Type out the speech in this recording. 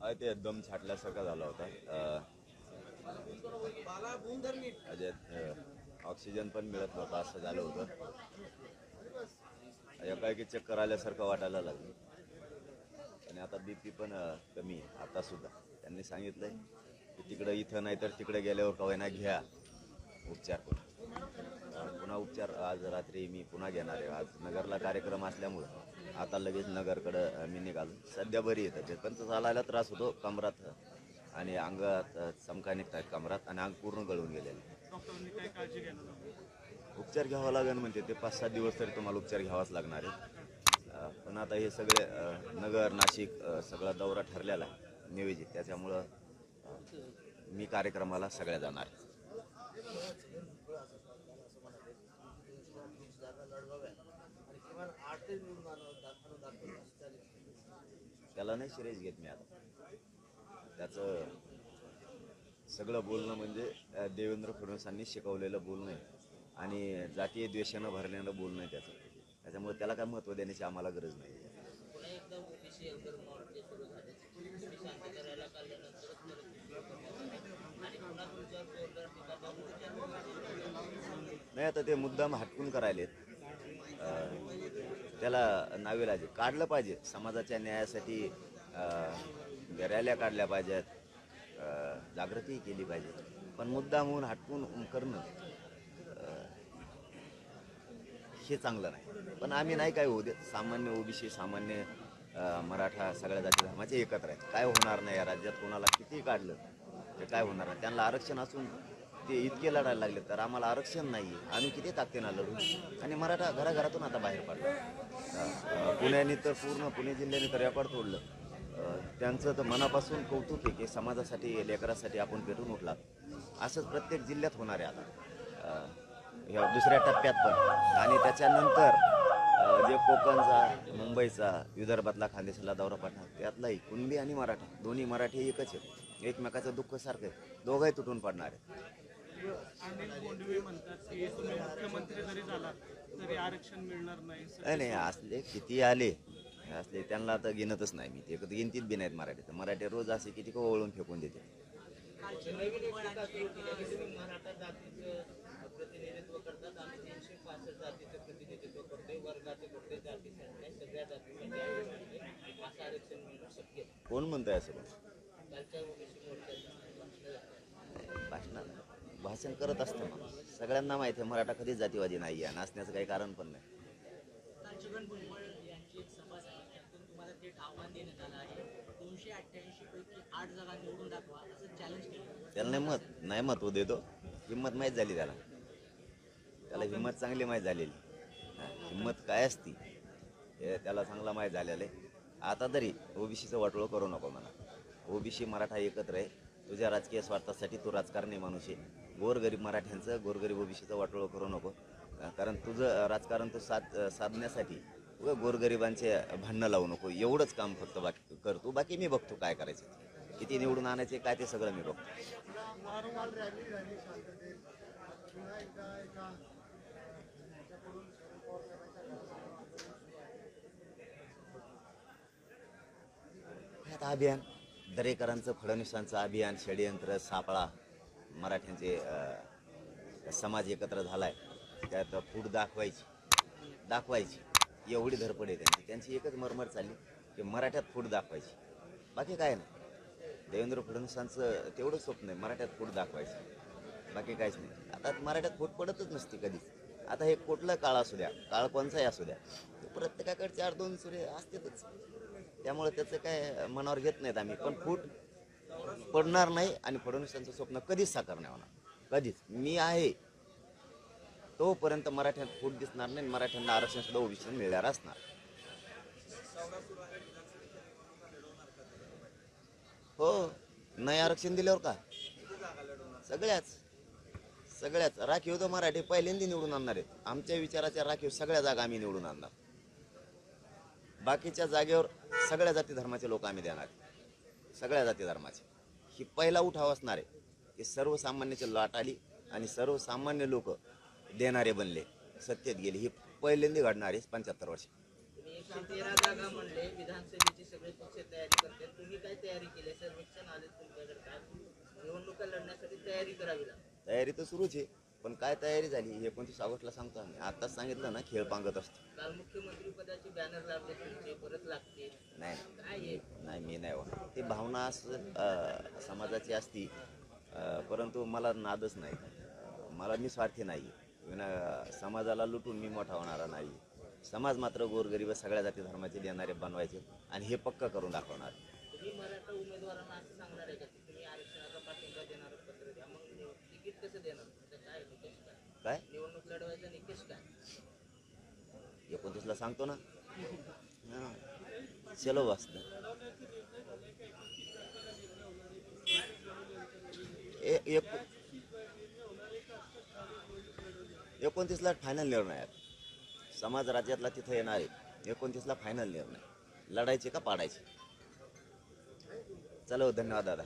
आहे ते एकदम छाटल्यासारखा झाला होता. म्हणजे ऑक्सिजन पण मिळत नव्हता असं झालं होतं. एकाएकी चक्कर आल्यासारखं वाटायला लागलं. आणि आता बीपी पण कमी आहे आता सुद्धा. त्यांनी सांगितलंय की तिकडं इथं नाही तर तिकडे गेल्यावर कवायना घ्या उपचार करून. पुन्हा उपचार आज रात्री मी पुन्हा घेणार आहे. आज नगरला कार्यक्रम असल्यामुळं आता लगेच नगरकडं मी निघालो. सध्या बरी येतं ते पण चालायला त्रास होतो कमरात आणि अंगात चमका निघतात कमरात आणि अंग पूर्ण गळून गेलेलं? उपचार घ्यावा लागेल म्हणजे ते. पाच सात दिवस तरी तुम्हाला उपचार घ्यावाच लागणार आहे पण आता हे सगळे नगर नाशिक सगळा दौरा ठरलेला आहे नियोजित त्याच्यामुळं मी कार्यक्रमाला सगळ्या जाणार त्याला नाही सिरियस घेत मी आता. त्याचं सगळं बोलणं म्हणजे देवेंद्र फडणवीसांनी शिकवलेलं बोलणं आहे. आणि जातीय द्वेषानं भरलेलं बोलणं आहे त्याचं. त्याच्यामुळे त्याला काय महत्त्व देण्याची आम्हाला गरज नाही. नाही आता ते मुद्दाम हटकून करायलेत. त्याला नावेलाजे काढलं पाहिजे. समाजाच्या न्यायासाठी अं, रॅल्या काढल्या पाहिजेत. जागृती केली पाहिजे पण मुद्दा म्हणून हटकून करणं हे चांगलं नाही. पण आम्ही नाही काय होऊ देत. सामान्य ओबीसी सामान्य मराठा सगळ्या जाती धर्माचे एकत्र आहेत. काय होणार नाही या राज्यात? कोणाला किती काढलं? ते काय होणार नाही? त्यांना आरक्षण असून ते इतके लढायला लागले तर आम्हाला आरक्षण नाही आम्ही किती ताकदीनं लढू? आणि मराठा घराघरातून आता बाहेर पडला. पुण्याने तर पूर्ण पुणे जिल्ह्याने तर व्यापार तोडलं. त्यांचं तर मनापासून कौतुक आहे की समाजासाठी लेकरासाठी आपण पेटून उठला असंच प्रत्येक जिल्ह्यात होणार आहे आता. ह्या दुसऱ्या टप्प्यात पण. आणि त्याच्यानंतर जे कोकणचा मुंबईचा विदर्भातला खानदेशाला दौरा पडणार त्यातलाही कुणबी आणि मराठा दोन्ही मराठी एकच आहे एकमेकाचं दुःख सारखं आहे. दोघंही तुटून पडणार आहे अनिल म्हणतात की तुम्ही मुख्यमंत्री जरी झाला तरी आरक्षण मिळणार नाही नाही नाही असले किती आले असले त्यांना आता गिनतच नाही मी. ते तर गिनतीत बी नाहीत मराठी तर मराठी रोज असे किती को ओळून फेकून देते. कोण म्हणताय असं प्रतिनिधित्व करतात आम्ही तीनशे पासष्ट जातीचं प्रतिनिधित्व करतोय वर्गाचं करतोय जातीसाठी नाही सगळ्या जातीसाठी आम्ही करतोय. असं आरक्षण मिळणं शक्य आहे. कोण म्हणतंय असं कालच्या ओबीसी मोर्चात भाषणं झाली. भाषण भाषण करत असतं सगळ्यांना माहिती आहे मराठा कधीच जातीवादी नाही आहे नाचण्याचं काही कारण पण नाही. त्याला नाही मत नाही महत्त्व देतो. हिंमत माहीत झाली त्याला. त्याला हिंमत चांगली माहीत झालेली. हिंमत काय असती हे त्याला चांगला माहीत झालेलं आहे. आता तरी ओबीसीचं वाटोळं करू नको मला ओबीसी मराठा एकत्र आहे. तुझ्या राजकीय स्वार्थासाठी तू राजकारणी माणूस आहे. गोरगरीब मराठ्यांचं गोरगरीब ओबीसीचं वाटोळं करू नको. कारण तुझं राजकारण तू साध साधण्यासाठी गोरगरिबांचे भांडणं लावू नको. एवढंच काम फक्त बाकी कर तू. बाकी मी बघतो काय करायचं किती निवडून आणायचे काय ते सगळं मी बघतो. अभियान. दरेकरांचं फडणवीसांचं अभियान षडयंत्र सापळा. मराठ्यांचे समाज एकत्र झालाय त्यात फूट दाखवायची दाखवायची. एवढी धरपड आहे त्यांची. त्यांची एकच मरमर चालली की मराठ्यात फूट दाखवायची. बाकी काय नाही. देवेंद्र फडणवीसांचं तेवढं स्वप्न आहे मराठ्यात फूट दाखवायची. बाकी काहीच नाही. आता मराठ्यात फूट पडतच नसते कधीच आता हे कुठलं काळ असू द्या काळ कोणचाही असू द्या प्रत्येकाकडे चार दोन सूर्य असतातच. त्यामुळे त्याचं काय मनावर घेत नाहीत आम्ही. पण फूट पडणार नाही आणि फडणवीसांचं स्वप्न कधीच साकार नाही होणार. कधीच. मी आहे. तोपर्यंत मराठ्यात फूट दिसणार नाही मराठ्यांना आरक्षण सुद्धा ओबीसी मिळणार असणार. हो. नाही आरक्षण दिल्यावर का? सगळ्याच. सगळ्याच. राखीव तर मराठी पहिल्यांदा निवडून आणणार आहेत. आमच्या विचाराच्या राखीव सगळ्या जागा आम्ही निवडून आणणार. बाकीच्या जागेवर सगळ्या जाती धर्माचे लोक आम्ही देणार. सगळ्या जाती धर्माचे. ही पहिला उठाव असणार आहे. की सर्वसामान्याची लाट आली आणि सर्वसामान्य लोक देणारे बनले. सत्तेत गेले. ही पहिल्यांदा घडणार आहे पंच्याहत्तर वर्ष. तयारी तर सुरूच आहे. पण काय तयारी झाली एकोणतीस ऑगस्टला सांगतो आम्ही. आताच सांगितलं ना खेळ पांगत असतो. काल मुख्यमंत्री पदाचे बॅनर लागले तुमचे परत लागते नाही. काय आहे? नाही मी नाही हो ते भावना असं अं, समाजाची असती. अं, परंतु मला नादच नाही. मला मी स्वार्थी नाही. विना समाजाला लुटून मी मोठा होणारा नाही. समाज मात्र गोरगरीब सगळ्या जाती धर्माचे देणारे बनवायचे आणि हे पक्क करून दाखवणार. तुम्ही मराठा उमेदवारांना असं सांगणार आहे का? की तुम्ही आरक्षणाचा पाठिंबा देणार पत्र द्या. मग तिकीट कसं देणार तुमचं काय निकष काय काय निवडणूक लढवायचा निकष काय एकोणतीसला सांगतो ना? हां. चलो वाचत एक एकोणतीसला फायनल निर्णय आहे. समाज राज्यातला तिथं येणार आहे. एकोणतीसला फायनल निर्णय. लढायचे का पाडायचे? चलो धन्यवाद दादा.